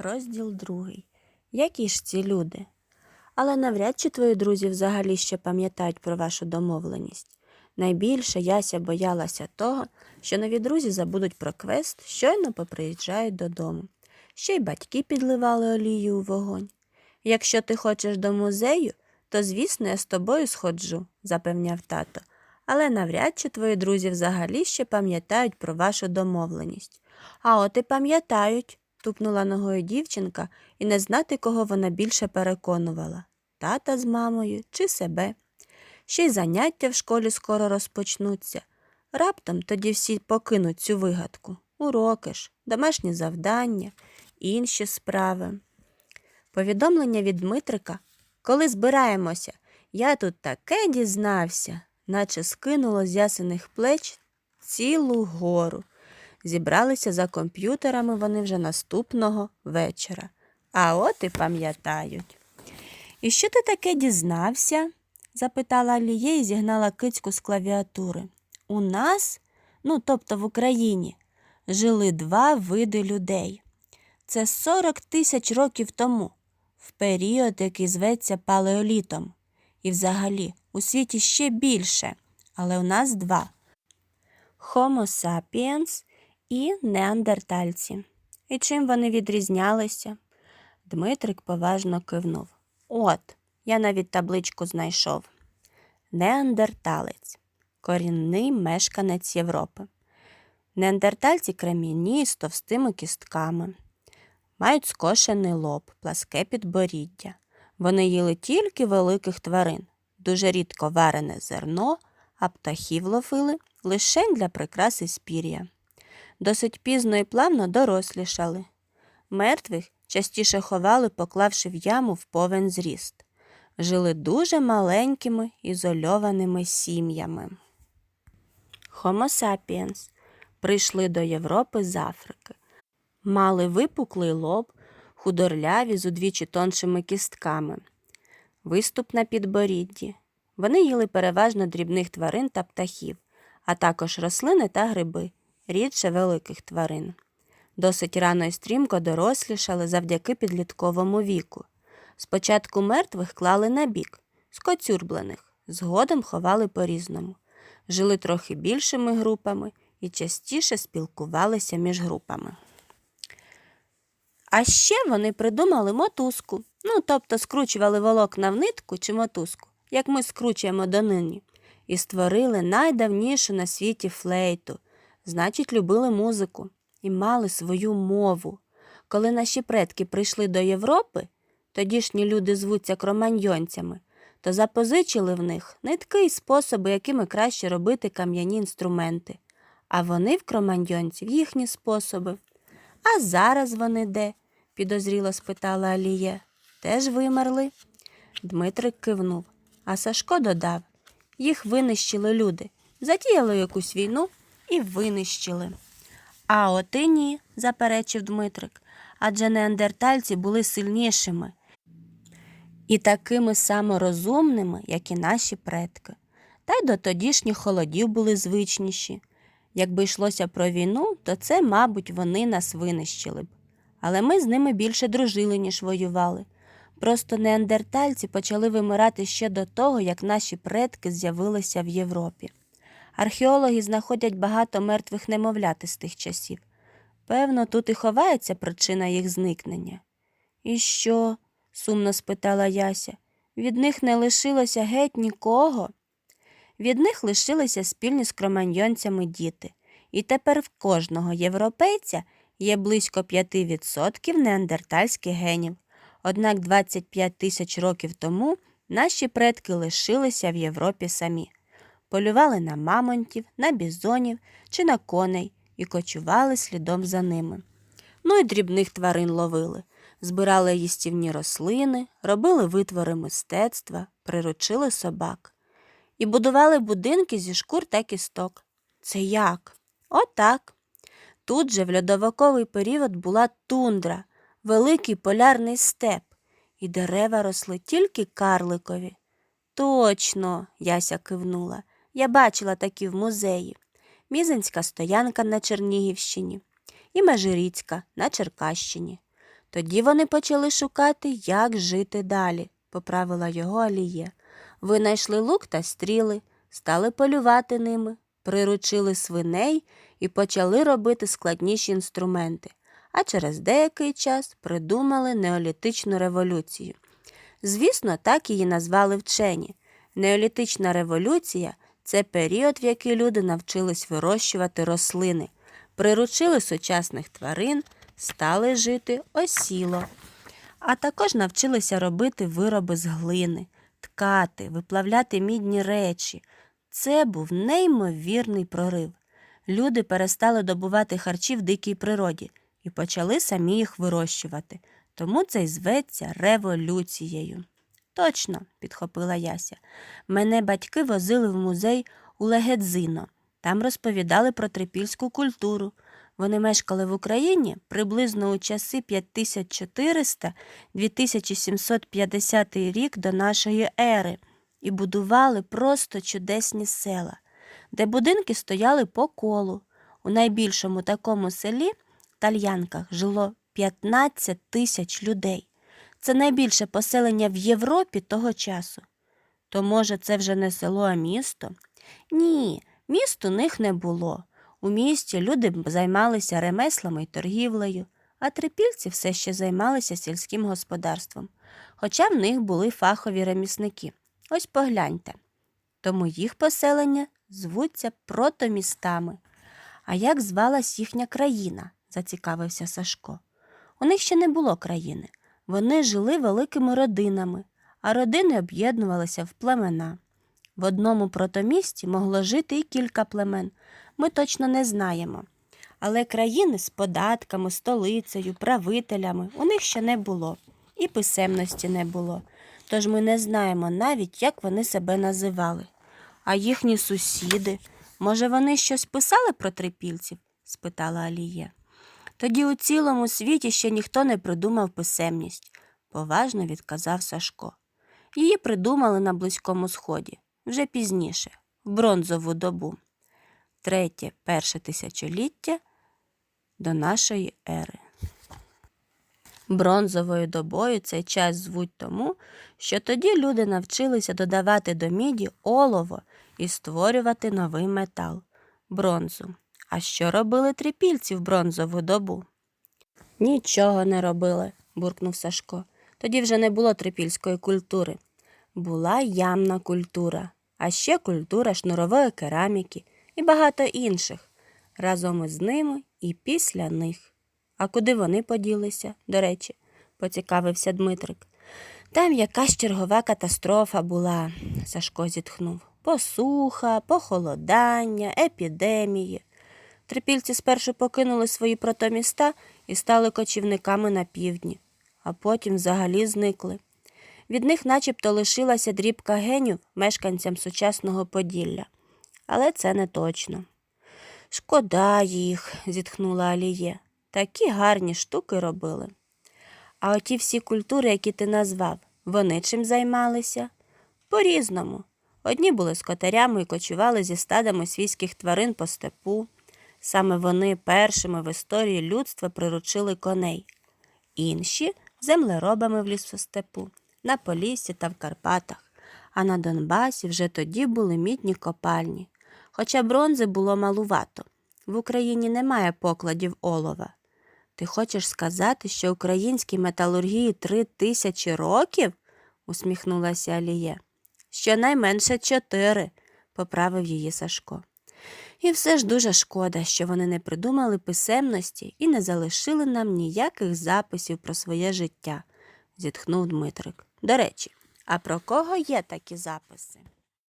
Розділ другий. Які ж ці люди? Але навряд чи твої друзі взагалі ще пам'ятають про вашу домовленість. Найбільше Яся боялася того, що нові друзі забудуть про квест, щойно поприїжджають додому. Ще й батьки підливали олію у вогонь. Якщо ти хочеш до музею, то, звісно, я з тобою сходжу, запевняв тато. Але навряд чи твої друзі взагалі ще пам'ятають про вашу домовленість. А от і пам'ятають, тупнула ногою дівчинка і не знати, кого вона більше переконувала тата з мамою чи себе. Ще й заняття в школі скоро розпочнуться. Раптом тоді всі покинуть цю вигадку. Уроки ж, домашні завдання, інші справи. Повідомлення від Дмитрика. Коли збираємося, я тут таке дізнався, наче скинуло з ясених плеч цілу гору. Зібралися за комп'ютерами вони вже наступного вечора. А от і пам'ятають. І що ти таке дізнався? запитала Аліє і зігнала кицьку з клавіатури. У нас, ну тобто в Україні, жили два види людей. Це 40 тисяч років тому, в період, який зветься палеолітом. І взагалі у світі ще більше, але у нас два Homo sapiens і неандертальці. І чим вони відрізнялися? Дмитрик поважно кивнув. От, я навіть табличку знайшов. Неандерталець корінний мешканець Європи. Неандертальці кремінні з товстими кістками, мають скошений лоб, пласке підборіддя. Вони їли тільки великих тварин, дуже рідко варене зерно, а птахів ловили лише для прикраси спір'я. Досить пізно і плавно дорослішали. Мертвих частіше ховали, поклавши в яму в повен зріст. Жили дуже маленькими ізольованими сім'ями. Homo sapiens прийшли до Європи з Африки. Мали випуклий лоб, худорляві з удвічі тоншими кістками, виступ на підборідді. Вони їли переважно дрібних тварин та птахів, а також рослини та гриби, рідше великих тварин. Досить рано і стрімко дорослішали завдяки підлітковому віку. Спочатку мертвих клали на бік, скоцюрблених, згодом ховали по-різному. Жили трохи більшими групами і частіше спілкувалися між групами. А ще вони придумали мотузку, ну тобто скручували волокна в нитку чи мотузку, як ми скручуємо донині, і створили найдавнішу на світі флейту, значить, любили музику і мали свою мову. Коли наші предки прийшли до Європи, тодішні люди звуться кроманьйонцями, то запозичили в них нитки і способи, якими краще робити кам'яні інструменти, а вони в кроманьйонців їхні способи. А зараз вони де? підозріло спитала Алія. Теж вимерли? Дмитрик кивнув, а Сашко додав їх винищили люди, затіяли якусь війну і винищили. А от і ні, заперечив Дмитрик, адже неандертальці були сильнішими і такими саморозумними, як і наші предки. Та й до тодішніх холодів були звичніші. Якби йшлося про війну, то це, мабуть, вони нас винищили б. Але ми з ними більше дружили, ніж воювали. Просто неандертальці почали вимирати ще до того, як наші предки з'явилися в Європі. Археологи знаходять багато мертвих немовлят із тих часів. Певно, тут і ховається причина їх зникнення. І що? сумно спитала Яся. Від них не лишилося геть нікого. Від них лишилися спільні з кроманьйонцями діти, і тепер в кожного європейця є близько 5% неандертальських генів. Однак 25 тисяч років тому наші предки лишилися в Європі самі. Полювали на мамонтів, на бізонів чи на коней і кочували слідом за ними. Ну і дрібних тварин ловили, збирали їстівні рослини, робили витвори мистецтва, приручили собак. І будували будинки зі шкур та кісток. Це як? Отак. Тут же в льодовиковий період була тундра, великий полярний степ, і дерева росли тільки карликові. Точно, Яся кивнула. Я бачила такі в музеї. Мізинська стоянка на Чернігівщині і Межиріцька на Черкащині. Тоді вони почали шукати, як жити далі, поправила його Аліє. Винайшли лук та стріли, стали полювати ними, приручили свиней і почали робити складніші інструменти, а через деякий час придумали неолітичну революцію. Звісно, так її назвали вчені. Неолітична революція це період, в який люди навчились вирощувати рослини, приручили сучасних тварин, стали жити осіло. А також навчилися робити вироби з глини, ткати, виплавляти мідні речі. Це був неймовірний прорив. Люди перестали добувати харчі в дикій природі і почали самі їх вирощувати. Тому це й зветься революцією. Точно, підхопила Яся. Мене батьки возили в музей у Легедзино. Там розповідали про трипільську культуру. Вони мешкали в Україні приблизно у часи 5400-2750 рік до нашої ери і будували просто чудесні села, де будинки стояли по колу. У найбільшому такому селі Тальянках жило 15 тисяч людей. Це найбільше поселення в Європі того часу. То, може, це вже не село, а місто? Ні, міст у них не було. У місті люди займалися ремеслами й торгівлею, а трипільці все ще займалися сільським господарством. Хоча в них були фахові ремісники. Ось погляньте. Тому їх поселення звуться протомістами. А як звалась їхня країна? зацікавився Сашко. У них ще не було країни. Вони жили великими родинами, а родини об'єднувалися в племена. В одному протомісті могло жити і кілька племен. Ми точно не знаємо. Але країни з податками, столицею, правителями у них ще не було, і писемності не було. Тож ми не знаємо навіть, як вони себе називали. А їхні сусіди, може, вони щось писали про трипільців? спитала Алія. Тоді у цілому світі ще ніхто не придумав писемність, поважно відказав Сашко. Її придумали на Близькому Сході, вже пізніше, в бронзову добу, третє перше тисячоліття до нашої ери. Бронзовою добою цей час звуть тому, що тоді люди навчилися додавати до міді олово і створювати новий метал бронзу. А що робили трипільці в бронзову добу? Нічого не робили, буркнув Сашко. Тоді вже не було трипільської культури. Була ямна культура, а ще культура шнурової кераміки і багато інших. Разом із ними і після них. А куди вони поділися, до речі, поцікавився Дмитрик. Там якась чергова катастрофа була, Сашко зітхнув. Посуха, похолодання, епідемії. Трипільці спершу покинули свої протоміста і стали кочівниками на півдні, а потім взагалі зникли. Від них начебто лишилася дрібка генів мешканцям сучасного Поділля. Але це не точно. Шкода їх, зітхнула Аліє. Такі гарні штуки робили. А оті всі культури, які ти назвав, вони чим займалися? По-різному. Одні були скотарями і кочували зі стадами свійських тварин по степу. Саме вони першими в історії людства приручили коней, інші землеробами в лісостепу, на Поліссі та в Карпатах, а на Донбасі вже тоді були мідні копальні. Хоча бронзи було малувато. В Україні немає покладів олова. Ти хочеш сказати, що українській металургії три тисячі років? усміхнулася Аліє. Щонайменше чотири, поправив її Сашко. І все ж дуже шкода, що вони не придумали писемності і не залишили нам ніяких записів про своє життя, зітхнув Дмитрик. До речі, а про кого є такі записи?